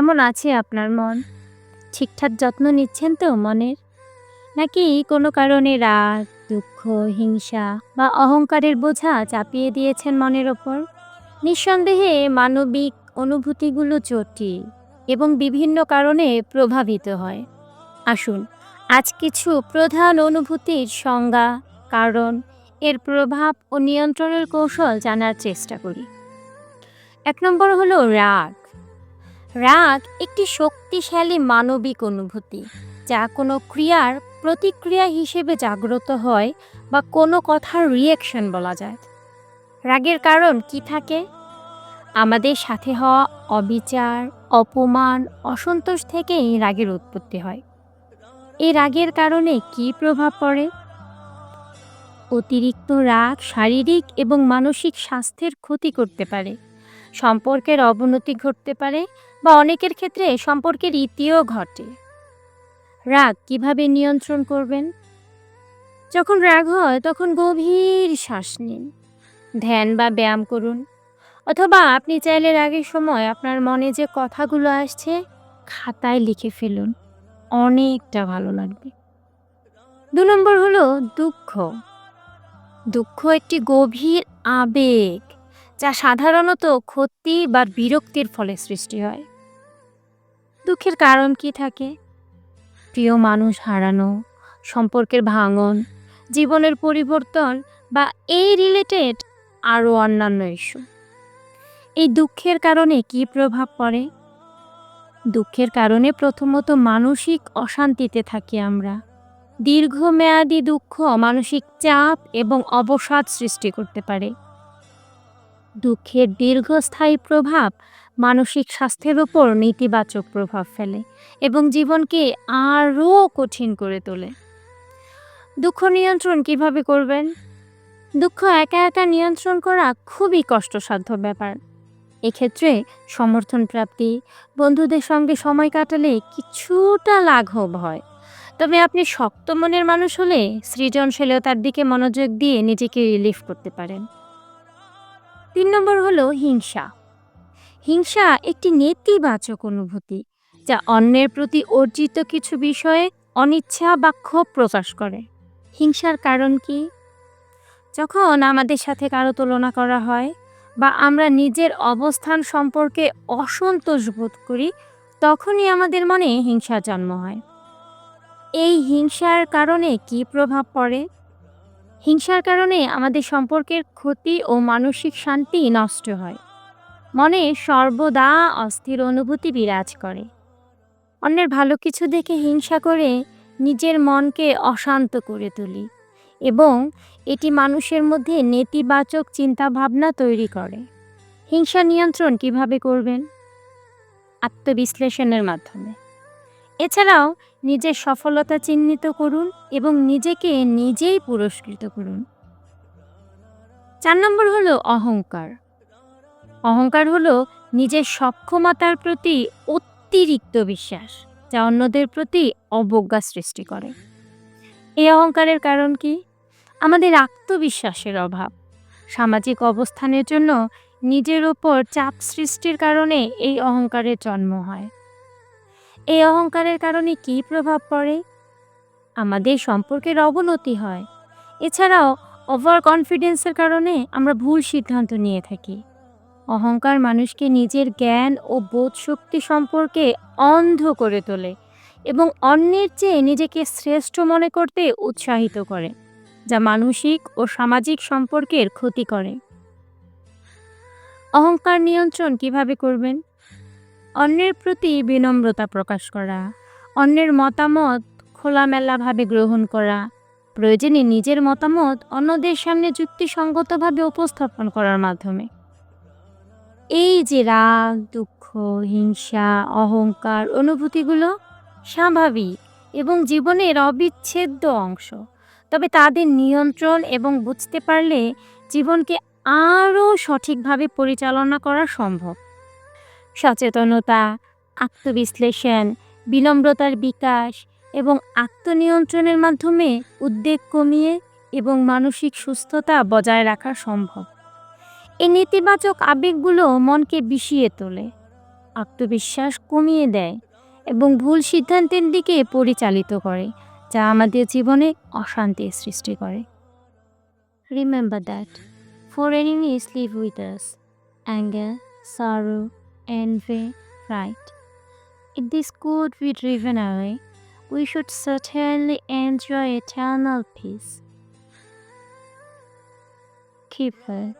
কেমন আছে আপনার মন? ঠিকঠাক যত্ন নিচ্ছেন তো মনের? নাকি কোনো কারণে রাগ, দুঃখ, হিংসা বা অহংকারের বোঝা চাপিয়ে দিয়েছেন মনের ওপর? নিঃসন্দেহে মানবিক অনুভূতিগুলো জটিল এবং বিভিন্ন কারণে প্রভাবিত হয়। আসুন, আজ কিছু প্রধান অনুভূতির সংজ্ঞা, কারণ, এর প্রভাব ও নিয়ন্ত্রণের কৌশল জানার চেষ্টা করি। এক নম্বর হলো রাগ। রাগ একটি শক্তিশালী মানবিক অনুভূতি, যা কোনো ক্রিয়ার প্রতিক্রিয়া হিসেবে জাগ্রত হয় বা কোনো কথার রিয়েকশন বলা যায়। রাগের কারণ কি থাকে? আমাদের সাথে হওয়া অবিচার, অপমান, অসন্তোষ থেকেই রাগের উৎপত্তি হয়। এই রাগের কারণে কি প্রভাব পড়ে? অতিরিক্ত রাগ শারীরিক এবং মানসিক স্বাস্থ্যের ক্ষতি করতে পারে। সম্পর্কের অবনতি ঘটতে পারে বা অনেকের ক্ষেত্রে সম্পর্কের ইতিও ঘটে। রাগ কীভাবে নিয়ন্ত্রণ করবেন? যখন রাগ হয়, তখন গভীর শ্বাস নিন। ধ্যান বা ব্যায়াম করুন। অথবা আপনি চাইলে রাগের সময় আপনার মনে যে কথাগুলো আসছে, খাতায় লিখে ফেলুন। অনেকটা ভালো লাগবে। দু নম্বর হলো দুঃখ। দুঃখ একটি গভীর আবেগ। যা সাধারণত ক্ষতি বা বিরক্তির ফলে সৃষ্টি হয়। দুঃখের কারণ কি থাকে? প্রিয় মানুষ হারানো, সম্পর্কের ভাঙন, জীবনের পরিবর্তন বা এই রিলেটেড আরও অন্যান্য ইস্যু এই দুঃখের কারণে কি প্রভাব পড়ে? দুঃখের কারণে প্রথমত মানসিক অশান্তিতে থাকি আমরা। দীর্ঘমেয়াদী দুঃখ মানসিক চাপ এবং অবসাদ সৃষ্টি করতে পারে। দুঃখের দীর্ঘস্থায়ী প্রভাব মানসিক স্বাস্থ্যের উপর নেতিবাচক প্রভাব ফেলে এবং জীবনকে আরও কঠিন করে তোলে। দুঃখ নিয়ন্ত্রণ কীভাবে করবেন? দুঃখ একা একা নিয়ন্ত্রণ করা খুবই কষ্টসাধ্য ব্যাপার। এক্ষেত্রে সমর্থন প্রাপ্তি, বন্ধুদের সঙ্গে সময় কাটালে কিছুটা লাঘব হয়। তবে আপনি শক্ত মনের মানুষ হলে সৃজনশীলতার দিকে মনোযোগ দিয়ে নিজেকে রিলিফ করতে পারেন। তিন নম্বর হলো হিংসা। হিংসা একটি নেতিবাচক অনুভূতি যা অন্যের প্রতি অর্জিত কিছু বিষয়ে অনিচ্ছা বা ক্ষোভ প্রকাশ করে। হিংসার কারণ কি? যখন আমাদের সাথে কারও তুলনা করা হয় বা আমরা নিজের অবস্থান সম্পর্কে অসন্তোষ বোধ করি, তখনই আমাদের মনে হিংসার জন্ম হয়। এই হিংসার কারণে কি প্রভাব পড়ে? হিংসার কারণে আমাদের সম্পর্কের ক্ষতি ও মানসিক শান্তি নষ্ট হয়। মনে সর্বদা অস্থির অনুভূতি বিরাজ করে। অন্যের ভালো কিছু দেখে হিংসা করে নিজের মনকে অশান্ত করে তুলি এবং এটি মানুষের মধ্যে নেতিবাচক চিন্তাভাবনা তৈরি করে। হিংসা নিয়ন্ত্রণ কীভাবে করবেন? আত্মবিশ্লেষণের মাধ্যমে। এছাড়াও নিজের সফলতা চিহ্নিত করুন এবং নিজেকে নিজেই পুরস্কৃত করুন। চার নম্বর হলো অহংকার। অহংকার হলো নিজের সক্ষমতার প্রতি অতিরিক্ত বিশ্বাস, যা অন্যদের প্রতি অবজ্ঞা সৃষ্টি করে। এই অহংকারের কারণ কি? আমাদের আত্মবিশ্বাসের অভাব। সামাজিক অবস্থানের জন্য নিজের ওপর চাপ সৃষ্টির কারণে এই অহংকারের জন্ম হয়। এই অহংকারের কারণে কী প্রভাব পড়ে? আমাদের সম্পর্কের অবনতি হয়। এছাড়াও ওভার কনফিডেন্সের কারণে আমরা ভুল সিদ্ধান্ত নিয়ে থাকি। অহংকার মানুষকে নিজের জ্ঞান ও বোধ শক্তি সম্পর্কে অন্ধ করে তোলে এবং অন্যের চেয়ে নিজেকে শ্রেষ্ঠ মনে করতে উৎসাহিত করে, যা মানসিক ও সামাজিক সম্পর্কের ক্ষতি করে। অহংকার নিয়ন্ত্রণ কীভাবে করবেন? অন্যের প্রতি বিনম্রতা প্রকাশ করা, অন্যের মতামত খোলামেলাভাবে গ্রহণ করা, প্রয়োজনে নিজের মতামত অন্যদের সামনে যুক্তিসঙ্গতভাবে উপস্থাপন করার মাধ্যমে। এই যে রাগ, দুঃখ, হিংসা, অহংকার অনুভূতিগুলো স্বাভাবিক এবং জীবনের অবিচ্ছেদ্য অংশ, তবে তাদের নিয়ন্ত্রণ এবং বুঝতে পারলে জীবনকে আরও সঠিকভাবে পরিচালনা করা সম্ভব। সচেতনতা আত্মবিশ্লেষণ বিনম্রতার বিকাশ এবং আত্মনিয়ন্ত্রণের মাধ্যমে উদ্বেগ কমিয়ে এবং মানসিক সুস্থতা বজায় রাখা সম্ভব। এই নেতিবাচক আবেগগুলো মনকে বিষিয়ে তোলে আত্মবিশ্বাস কমিয়ে দেয় এবং ভুল সিদ্ধান্তের দিকে পরিচালিত করে যা আমাদের জীবনে অশান্তির সৃষ্টি করে। Remember that for enemies live with us anger sorrow, envy, pride. If this could be driven away, we should certainly enjoy eternal peace. Keep her